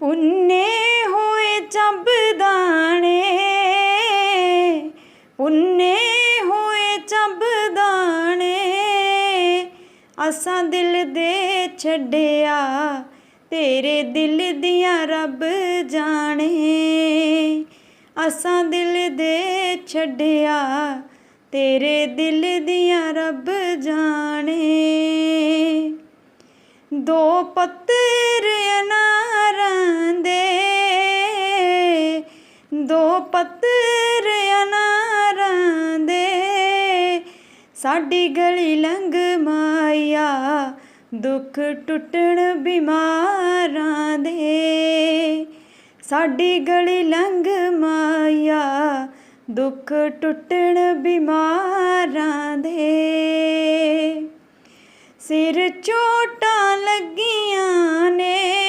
ਪੁੰਨੇ ਹੋਏ ਚੱਬ ਦਾਣੇ, ਪੁੰਨੇ ਹੋਏ ਚੱਬ ਦਾਣੇ, ਅਸਾਂ ਦਿਲ ਦੇ ਛੱਡਿਆ, ਤੇਰੇ ਦਿਲ ਦੀਆਂ ਰੱਬ ਜਾਣੇ। ਅਸਾਂ ਦਿਲ ਦੇ ਛੱਡਿਆ, ਤੇਰੇ ਦਿਲ ਦੀਆਂ ਰੱਬ ਜਾਣੇ। ਦੋ ਪੱਤਰ ਅਨਾਰਾਂ ਦੋ ਪੱਤਰ ਅਨਾਰਾਂ ਦੇ। ਸਾਡੀ ਗਲੀ ਲੰਘ ਮਾਇਆ, ਦੁੱਖ ਟੁੱਟਣ ਬਿਮਾਰਾਂ ਦੇ। ਸਾਡੀ ਗਲੀ ਲੰਘ ਮਾਇਆ, ਦੁੱਖ ਟੁੱਟਣ ਬਿਮਾਰਾਂ ਦੇ। ਸਿਰ ਚੋਟਾਂ ਲੱਗੀਆਂ ਨੇ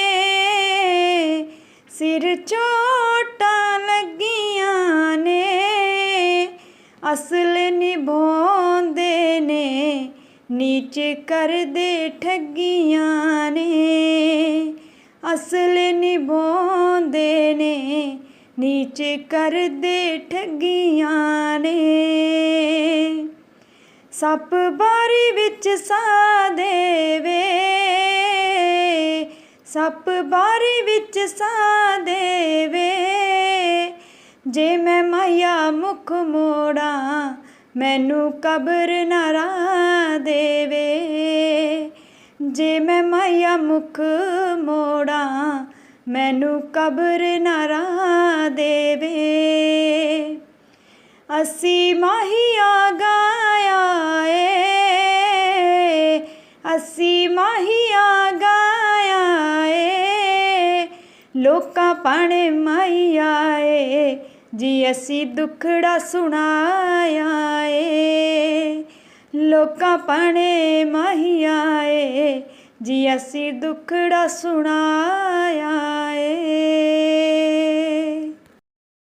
ਸਿਰ ਚੋਟਾਂ ਲੱਗੀਆਂ ਨੇ, ਅਸਲ ਨਿਭਾਉਂਦੇ ਨੇ, ਨੀਚੇ ਕਰਦੇ ਠੱਗੀਆਂ ਨੇ। ਅਸਲ ਨਿਭਾਉਂਦੇ ਨੇ, ਨੀਚ ਕਰਦੇ ਠੱਗੀਆਂ ਨੇ। ਸੱਪ ਬਾਰੀ ਵਿੱਚ ਸਾ ਦੇਵੇ ਸੱਪ ਬਾਰੀ ਵਿੱਚ ਸਾ ਦੇਵੇ। ਜੇ ਮੈਂ ਮਾਇਆ ਮੁਖ ਮੋੜਾਂ, ਮੈਨੂੰ ਕਬਰ ਨਾ ਰਾ ਦੇਵੇ। ਜੇ ਮੈਂ ਮਾਇਆ ਮੁਖ ਮੋੜਾਂ, ਮੈਨੂੰ ਕਬਰ ਨਾ ਰਾ ਦੇਵੇ। ਅਸੀਂ ਮਾਹੀਆ ਗਾਇਆ ਲੋਕਾਂ ਪਾਣੇ ਮਾਈ ਆਏ, ਜੀ ਅਸੀਂ ਦੁਖੜਾ ਸੁਣਾਇਆ ਏ ਲੋਕਾਂ ਪਾਣੇ ਮਾਹੀਆ ਏ ਜੀ ਅਸੀਂ ਦੁਖੜਾ ਸੁਣਾਇਆ